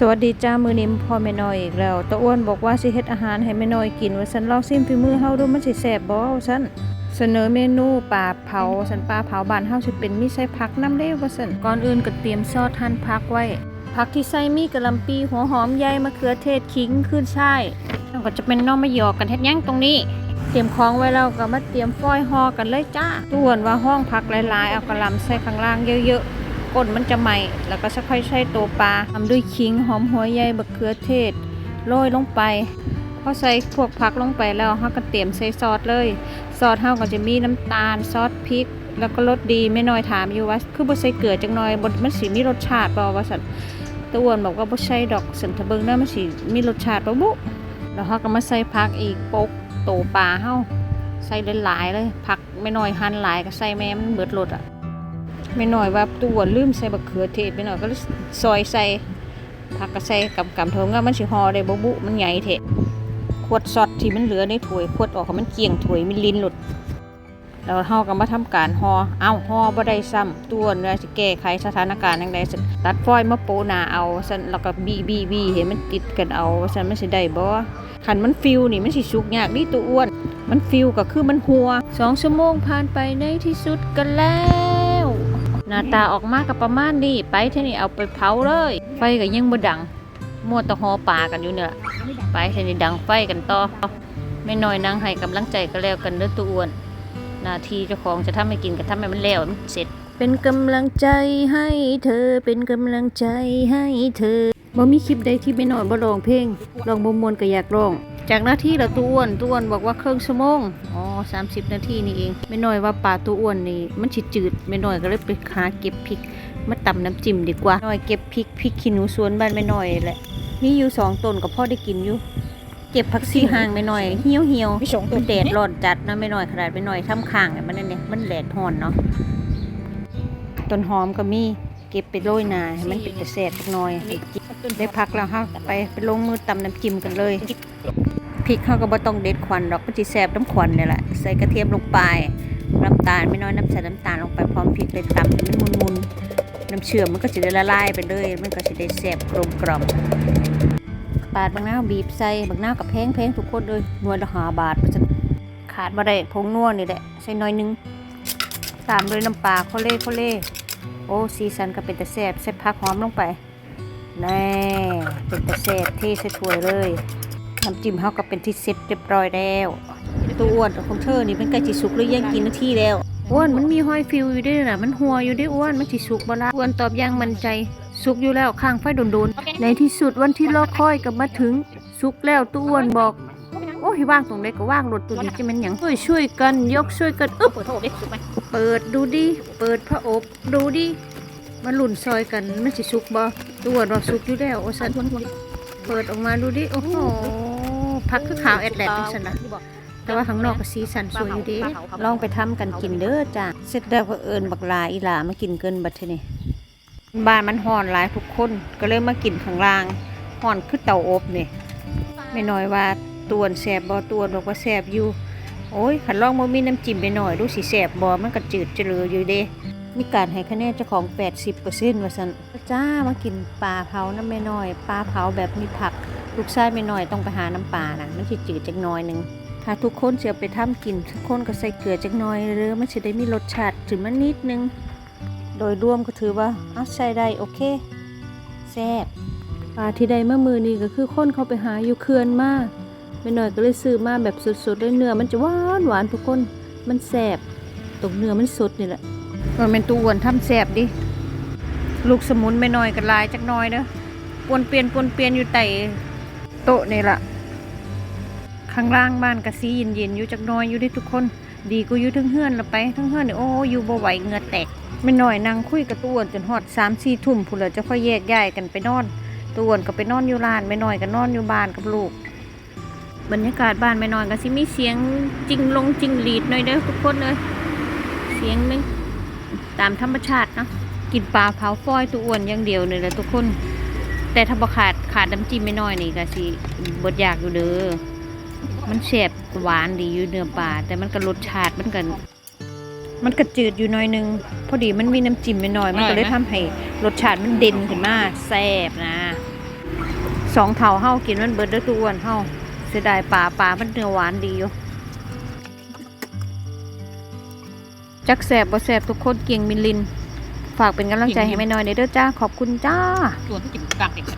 สวัสดีจ้ามือนิมพ่อแม่น้อยอีกแล้วตาอ้วนบอกว่าสิเฮ็ดอาหารให้แม่น้อยกินว่าฉันลองซิมฝีมือเฮาดูมันสิแซ่บบ่ว่าซั่นเสนอเมนูปลาเผาสันปลาเผาบ้านเฮาสิเป็นมีใส่ผักน้ำเด้ว่าซั่นก่อนอื่นก็เตรียมซอสหั่นผักไว้ ผักที่ใส่มีกะหล่ำปีหัวหอมใยมะเขือเทศขิงขึ้นช่ายแล้วก็จะเป็นหน้อมะหยอกกันเฮ็ดหยังตรงนี้ เตรียมของไว้แล้วก็มาเตรียมฟอยห่อกันเลยจ้าต้วนว่าห้องผักหลายๆเอากะหล่ำใส่ข้างล่างเยอะๆ ก้นมันจะใหมแล้วก็จะค่อยใช้ตัวปลาทำด้วยขิงหอมหัวใยบะเขือเทศโรยลงไปพอใส่พวกผักลงไปแล้วเฮาก็เตรียมใส่ซอสเลยซอสเฮาก็จะมีน้ำตาลซอสพริก แล้วก็รสดีไม่น้อยถามอยู่ว่าคือบ่ใส่เกลือจังน้อยบ่มันสิมีรสชาติบ่ว่าซั่นตะอ้วนบอกว่าบ่ใช่ดอกสันทะเบิงนะมันสิมีรสชาติบ่บุแล้วเฮาก็มาใส่ผักอีกปกโตปลาเฮาใส่หลายๆเลยผักไม่น้อยหั่นหลายก็ใส่แม่มันเบิดรสอะ ไม่หน่อยว่าตัวลืมใส่บักเขือเทศไปหน่อยก็ซอยใส่ผักก็ใส่กับกำเทงก็มันสิห่อได้บ่บุมันใหญ่เทะขวดซอสที่มันเหลือในถ้วยขวดออกมันเกี่ยงถ้วยมันลิ้นหลุดแล้วเฮาก็มาทำการห่อเอ้าห่อบ่ได้ซ้ำตัวเนื้อสิแก้ไขสถานการณ์จังไดสิตัดฟอยมาโปนาเอาซั่นแล้วก็บีบีบีให้มันติดกันเอาซั่นมันสิได้บ่คันมันฟิวนี่มันสิสุกยากนี่ตัวอ้วน มันฟิวก็คือมันหัวสองชั่วโมงผ่านไปในที่สุดกันแล้ว หน้าตาออกมากับประมาณนี้ไปเท่านี้เอาไปเผาเลย ไฟก็ยังบ่ดังมัวแตะหอปลากันอยู่เนี่ยไปเท่านี้ดังไฟกันต่อไม่น้อยนางให้กำลังใจก็แล้วกันเด้อตัวอ้วนหน้าที่เจ้าของจะทำให้กินก็ทำให้มันแล้วให้มันเสร็จ เป็นกำลังใจให้เธอเป็นกำลังใจให้เธอบ่มีคลิปใดที่ไม่น้อยบ่ร้องเพลงร้องบ่มวนก็อยากร้อง จากหน้าที่ละตัวอ้วนตัวอ้วนบอกว่าครึ่งชั่วโมงอ๋อสามสิบนาทีนี่เอง ไม่น้อยว่าปลาตัวอ้วนนี่มันฉิจืด ไม่น้อยก็เลยไปหาเก็บพริกมาตำน้ำจิ้มดีกว่าน้อยเก็บพริกพริกขี้หนูสวนบ้านไม่น้อยแหละมีอยู่สองต้นก็พ่อได้กินอยู่เก็บผักซีห่างไม่น้อยเหี่ยวเหี่ยวๆมีสองต้มันนแดดร้อนจัดนะไม่น้อยขนาดไม่น้อยทำข้างเนี่ยมันนั่นเนี่ยมันแดดร้อนเนาะต้นหอมก็มีเก็บไปโรยหนาให้มันเป็นแต่แสบจักหน่อยได้พักแล้วฮะไปไปลงมือตำน้ำจิ้มกันเลยพริกเขาก็บ่ต้องเด็ดควันดอกมันสิแซ่บน้ำควันนี่แหละใส่กระเทียมลงไปน้ำตาลไม่น้อยน้ำใส่น้ำตาลลงไปพร้อมพริกเลยตำให้มันมุนๆน้ำเชื่อมมันก็จะได้ละลายไปเลยมันก็จะได้แซ่บกลมกล่อมปาดบางนาวบีบใส่บางนาวกับแพงแพงทุกคนเลยหน่วยละหาบาทมันจะขาดมาได้ผงนัวนี่แหละใส่หน้อยหนึงตามด้วยน้ำปลาโคเล่โคเล่ โอ้ซีซันก็เป็นแต่แซ่บใส่ผักหอมลงไปแน่เป็นตะเศษที่ใส่ถ้วยเลยน้ำจิ้มเขาก็เป็นที่เสร็จเรียบร้อยแล้วตัวอ้วนของเธอนี่เป็นไก่จิสุกหรือยังกินนาทีแล้วอ้วนมันมีหอยฟิวอยู่ด้วยนะมันหัวอยู่ด้วยอ้วนมันจิสุกบ่ละอ้วนตอบอยังมั่นใจสุกอยู่แล้วข้างไฟโดนๆในที่สุดวันที่รอคอยก็มาถึงสุกแล้วตัวอ้วนบอกโอ้ยว่างตรงไหนก็ว่างรถตัวนี้จะมันหยังช่วยช่วยๆกันยกช่วยกันอึ๊บเปิดโทรดิถูกไหม เปิดดูดิ เปิดพระอบดูดิมาหลุ่นซอยกันมันสิสุกบ่ตัวเราสุกอยู่แล้วโอ้สันเปิดออกมาดูดิ โอ้โหพักคือขาวแอดแลดจังสันนะแต่ว่าข้างนอกก็สีสันสวยอยู่ดิลองไปทำกันกินเด้อจ้ะเสร็จแล้วก็เอิญบักลาอีหลามากินเกินบัดนี่บ้านมันห่อนหลายทุกคนก็เลยมากินข้างล่างห่อนคือเตาอบนี่ไม่น้อยว่าตวนแสบบ่ตวนบอกว่าแสบอยู่ โอ้ยขันลองบ่มีน้ำจิ้มไปหน่อยดูสิแสบบ่มันก็จืดเจริญอยู่เด้มีการให้คะแนนเจ้าของ 80%ว่าซั่นจ้ามากินปลาเผาน้ำแม่น้อยปลาเผาแบบมีผักลูกชายแม่น้อยต้องไปหาน้ำปลานะมันสิจืดจักหน่อยหนึ่งถ้าทุกคนเสียไปทำกินทุกคนก็ใส่เกลือจักหน่อยหรือมันสิได้มีรสชาติถึงมันนิดนึง โดยรวมก็ถือว่าอะใช้ได้โอเคแซ่บปลาที่ได้เมื่อมือนี้ก็คือคนเขาไปหาอยู่เขื่อนมาก แม่หน้อยก็เลยซื้อมาแบบสดๆเลยเนื้อมันจะหวานหวานทุกคนมันแซ่บตรงเนื้อมันสดนี่แหละมันเป็นตัวอ้วนทำแสบดิลูกสมุนไม่น้อยกันลายจักน้อยเด้อปวนเปลี่ยนปวนเปลี่ยนอยู่ไต่โต๊ะนี่ละข้างล่างบ้านกะซีเย็นๆอยู่จักน้อยอยู่เดิทุกคน ดีกูอยู่ทั้งเฮือนละไปทั้งเฮือนนี่โอ้อยู่บ่ไหวเงือแตกไม่น้อยนั่งคุยกับตัวอ้วนจนฮอดสามสี่ทุ่มพุ่นล้วจะค่อยแยกย้ายกันไปนอนตัวอ้วนก็ไปนอนอยู่ร้านไม่น้อยก็นอนอยู่บ้านกับลูก บรรยากาศบ้านไม่นอยก็สิมีเสียงจริงลงจริงหลีดหน่อยเด้อทุกคนเลย เสียงนึงตามธรรมชาตินะกินปลาเผาฟอยตัวอ้วนอย่างเดียวเลยแหละทุกคน แต่ถ้าบ่ขาดขาดน้ำจิ้มไม่น้อยนี่ก็สิบดอยากอยู่เด้อมันแสบหวานดีอยู่เนื้อปลาแต่มันก็รสชาติมันก็มันก็จืดอยู่หน่อยนึง พอดีมันมีน้ำจิ้มไม่น้อยมันก็เลยทำให้รสชาติมันเด่นขึ้นมาแซ่บนะสองเท่าเฮากินมันเบิดเด้อทุกอ้วนเฮา สียดายปลาปลามันเนื้อหวานดีอยู่จักแสบบ่แสบทุกคนเกียงมินลิน ฝากเป็นกำลังใจให้แม่น้อยในเด้อจ้า ขอบคุณจ้าชวนให้กินกลางเด็ก